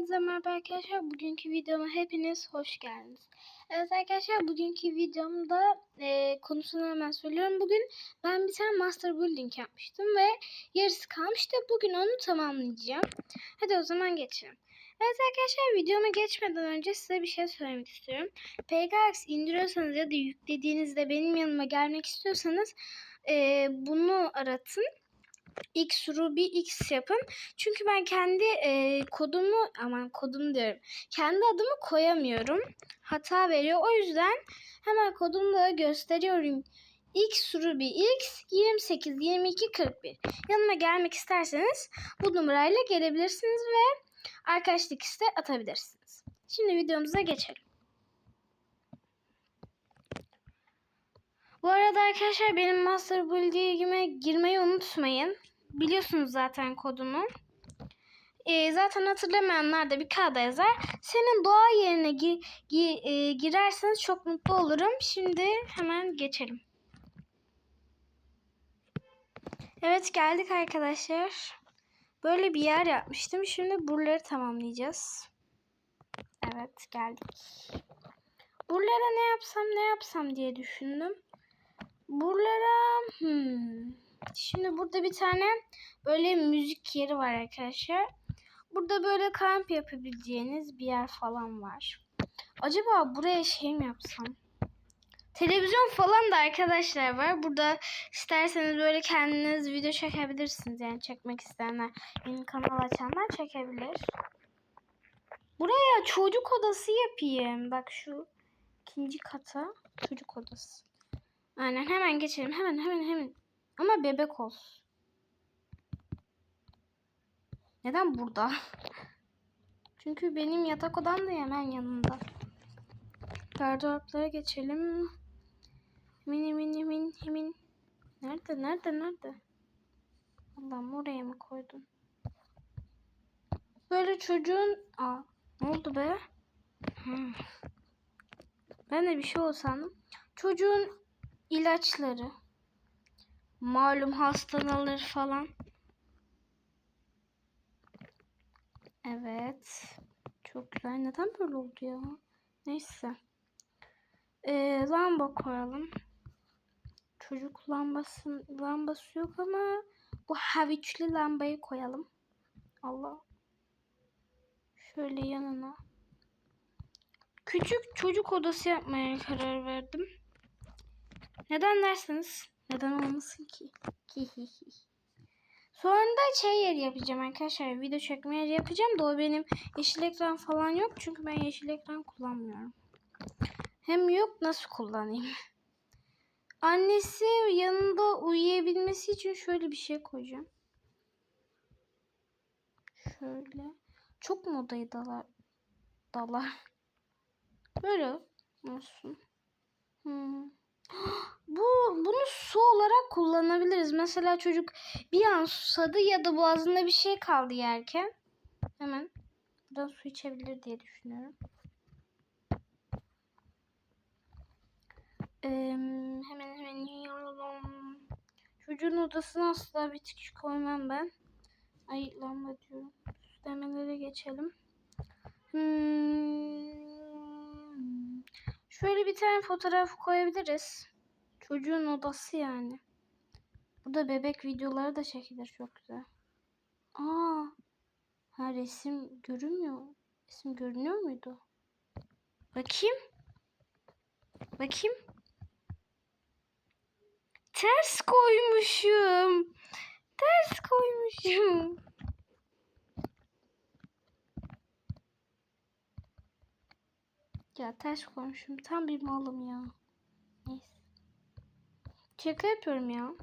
Hepinize merhaba arkadaşlar. Bugünkü videoma hepiniz hoş geldiniz. Evet arkadaşlar bugünkü videomda e, konusunu hemen söylüyorum. Bugün ben bir tane master building yapmıştım ve yarısı kalmıştı. Bugün onu tamamlayacağım. Hadi o zaman geçelim. Evet arkadaşlar videoma geçmeden önce size bir şey söylemek istiyorum. PKX indiriyorsanız ya da yüklediğinizde benim yanıma gelmek istiyorsanız e, bunu aratın. X Ruby X yapın. Çünkü ben kendi e, kodumu aman kodum diyorum. Kendi adımı koyamıyorum. Hata veriyor. O yüzden hemen kodumu da gösteriyorum. X Ruby X 28 22 41. Yanıma gelmek isterseniz bu numarayla gelebilirsiniz ve arkadaşlık iste atabilirsiniz. Şimdi videomuza geçelim. Bu arada arkadaşlar benim Master Building'ime girmeyi unutmayın. Biliyorsunuz zaten kodumu. Ee, zaten hatırlamayanlar da bir kağıda yazar. Senin doğa yerine gi, gi, e, girerseniz çok mutlu olurum. Şimdi hemen geçelim. Evet geldik arkadaşlar. Böyle bir yer yapmıştım. Şimdi buraları tamamlayacağız. Evet geldik. Buralara ne yapsam ne yapsam diye düşündüm. Buralara hmm. Şimdi burada bir tane böyle müzik yeri var arkadaşlar. Burada böyle kamp yapabileceğiniz bir yer falan var. Acaba buraya şey mi yapsam? Televizyon falan da arkadaşlar var. Burada isterseniz böyle kendiniz video çekebilirsiniz. Yani çekmek isteyenler, yeni kanal açanlar çekebilir. Buraya çocuk odası yapayım. Bak şu ikinci kata çocuk odası. Aynen hemen geçelim. Hemen hemen hemen. Ama bebek olsun. Neden burada? Çünkü benim yatak odam da hemen yanında. Gardıroplara geçelim. Hemen hemen hemen hemen. Nerede nerede nerede? Allah'ım oraya mı koydun? Böyle çocuğun... Aa, ne oldu be? Hmm. Ben de bir şey olsam. Çocuğun ilaçları. Malum hastalanır falan. Evet. Çok güzel. Neden böyle oldu ya? Neyse. Ee, lamba koyalım. Çocuk lambası, lambası yok ama bu haviçli lambayı koyalım. Allah. Şöyle yanına. Küçük çocuk odası yapmaya karar verdim. Neden derseniz neden olmasın ki? Sonra da şey yeri yapacağım arkadaşlar. Video çekme yeri yapacağım da o benim yeşil ekran falan yok. Çünkü ben yeşil ekran kullanmıyorum. Hem yok nasıl kullanayım? Annesi yanında uyuyabilmesi için şöyle bir şey koyacağım. Şöyle. Çok mu odayı dalar? Dalar. Böyle olsun. Hmm. Bu bunu su olarak kullanabiliriz. Mesela çocuk bir an susadı ya da boğazında bir şey kaldı yerken hemen buradan su içebilir diye düşünüyorum. Ee, hemen hemen yiyorum. Çocuğun odasına asla bitki koymam ben. Ay lamba diyorum. Süslemelere geçelim. Hmm. Şöyle bir tane fotoğraf koyabiliriz. Çocuğun odası yani. Burada bebek videoları da çekilir çok güzel. Aa. Ha resim görünmüyor. Resim görünüyor muydu? Bakayım. Bakayım. Ters koymuşum. Ters koymuşum. Ya ters koymuşum. Tam bir malım ya. Neyse. Şaka yapıyorum ya.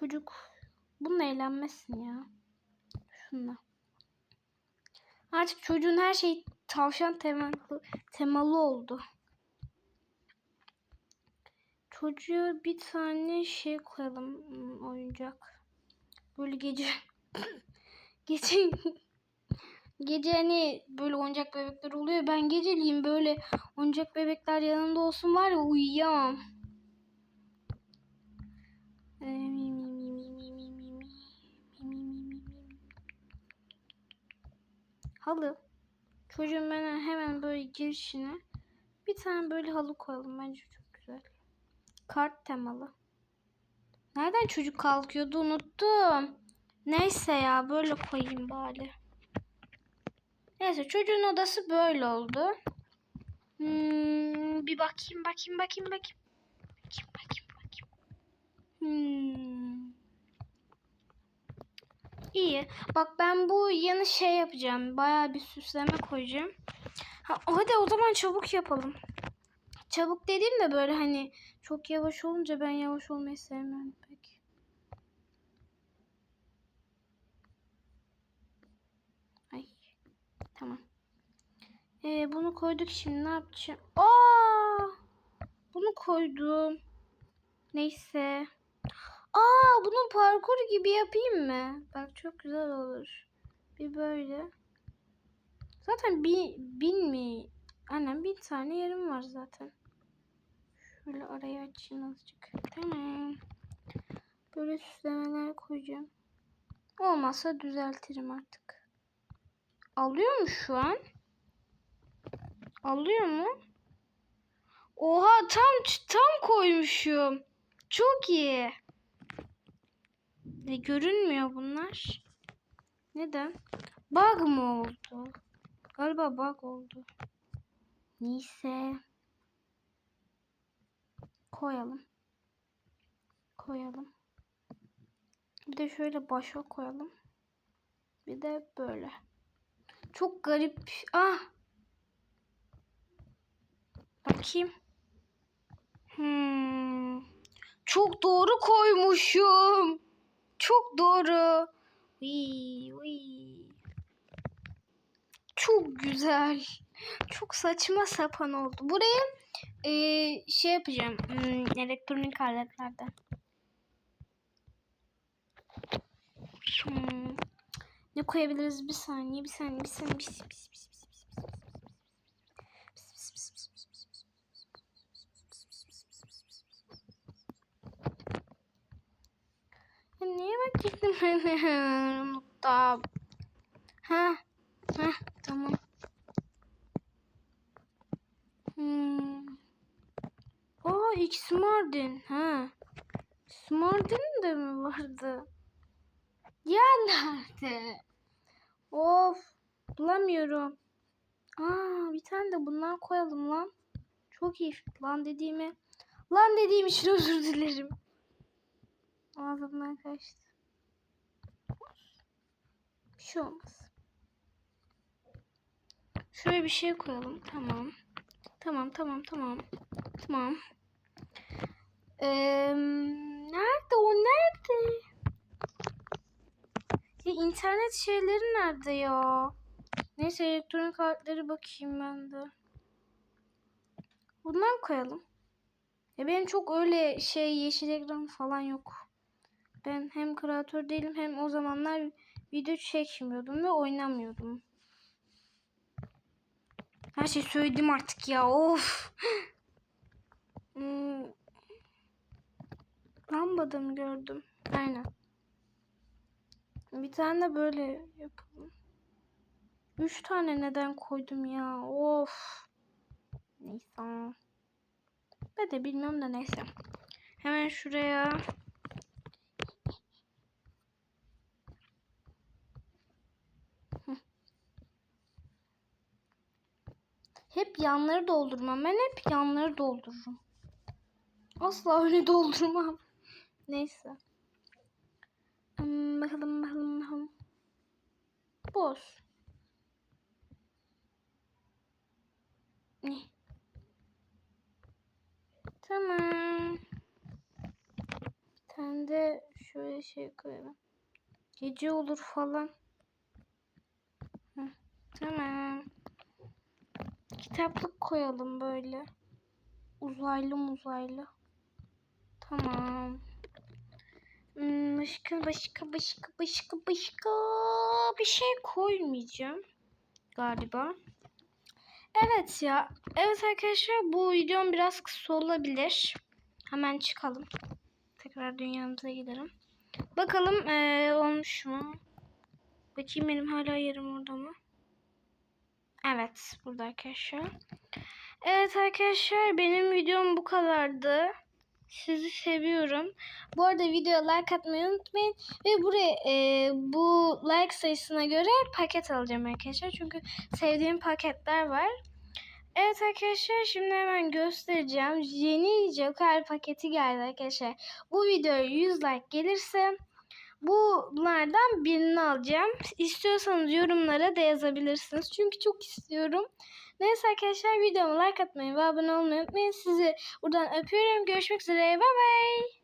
Çocuk bununla eğlenmesin ya. Şunla. Artık çocuğun her şey tavşan temalı, temalı oldu. Çocuğa bir tane şey koyalım hmm, oyuncak. Böyle gece gece gece hani böyle oyuncak bebekler oluyor. Ben geceliğim böyle oyuncak bebekler yanında olsun var ya uyuyamam. Halı. Çocuğun ben hemen böyle girişine bir tane böyle halı koyalım. Bence çok güzel. Kart temalı. Nereden çocuk kalkıyordu unuttum. Neyse ya böyle koyayım bari. Neyse çocuğun odası böyle oldu. Hmm, bir bakayım bakayım bakayım bakayım. Bakayım bakayım bakayım. Hmm. İyi. Bak ben bu yanı şey yapacağım. Bayağı bir süsleme koyacağım. Ha, hadi o zaman çabuk yapalım. Çabuk dediğim de böyle hani çok yavaş olunca ben yavaş olmayı sevmiyorum pek. Ay. Tamam. Ee, bunu koyduk şimdi ne yapacağım? Aa! Bunu koydum. Neyse. Aa, bunun parkur gibi yapayım mı? Bak çok güzel olur. Bir böyle. Zaten bir bin mi? Annem bir tane yerim var zaten. Şöyle arayı açayım azıcık. Tamam. Böyle süslemeler koyacağım. Olmazsa düzeltirim artık. Alıyor mu şu an? Alıyor mu? Oha tam tam koymuşum. Çok iyi. Ve görünmüyor bunlar. Neden? Bug mı oldu? Galiba bug oldu. Neyse. Koyalım. Koyalım. Bir de şöyle başa koyalım. Bir de böyle. Çok garip. Ah. Bakayım. Hmm. Çok doğru koymuşum. Çok doğru. Vii, vii. Çok güzel. Çok saçma sapan oldu. Buraya e, şey yapacağım. Hmm, elektronik aletlerden. Hmm. Ne koyabiliriz? Bir saniye, bir saniye, bir saniye. Bir, bir, bir, bir, Ben unuttum. Ha, ha, tamam. Hmm. Aa, ilk Smardin. Ha. Smardin de mi vardı? Ya nerede? Of. Bulamıyorum. Aa, bir tane de bundan koyalım lan. Çok iyi. Lan dediğimi. Lan dediğim için özür dilerim. Ağzımdan kaçtı. Şey olmaz. Şöyle bir şey koyalım. Tamam. Tamam tamam tamam. Tamam. Ee, nerede o nerede? Ya internet şeyleri nerede ya? Neyse elektronik aletleri bakayım ben de. Bundan koyalım. Ya benim çok öyle şey yeşil ekran falan yok. Ben hem kreatör değilim hem o zamanlar video çekmiyordum ve oynamıyordum. Her şey söyledim artık ya. Of. Hmm. Lambada mı gördüm? Aynen. Bir tane de böyle yapalım. Üç tane neden koydum ya? Of. Neyse. Ben de bilmiyorum da neyse. Hemen şuraya Hep yanları doldurmam. Ben hep yanları doldururum. Asla öyle doldurmam. Neyse. Hmm, bakalım bakalım bakalım. Boş. Ne? Tamam. Bir tane de şöyle şey koyalım. Gece olur falan. Hı, tamam. Kitaplık koyalım böyle. Uzaylı muzaylı. Tamam. Hmm, başka başka başka başka başka bir şey koymayacağım galiba. Evet ya. Evet arkadaşlar bu videom biraz kısa olabilir. Hemen çıkalım. Tekrar dünyamıza gidelim. Bakalım ee, olmuş mu? Bakayım benim hala yerim orada mı? Evet burada arkadaşlar. Evet arkadaşlar benim videom bu kadardı. Sizi seviyorum. Bu arada videoya like atmayı unutmayın. Ve buraya e, bu like sayısına göre paket alacağım arkadaşlar. Çünkü sevdiğim paketler var. Evet arkadaşlar şimdi hemen göstereceğim. Yeni Joker paketi geldi arkadaşlar. Bu videoya 100 like gelirse bunlardan birini alacağım. İstiyorsanız yorumlara da yazabilirsiniz. Çünkü çok istiyorum. Neyse arkadaşlar videoma like atmayı ve abone olmayı unutmayın. Sizi buradan öpüyorum. Görüşmek üzere. Bay bay.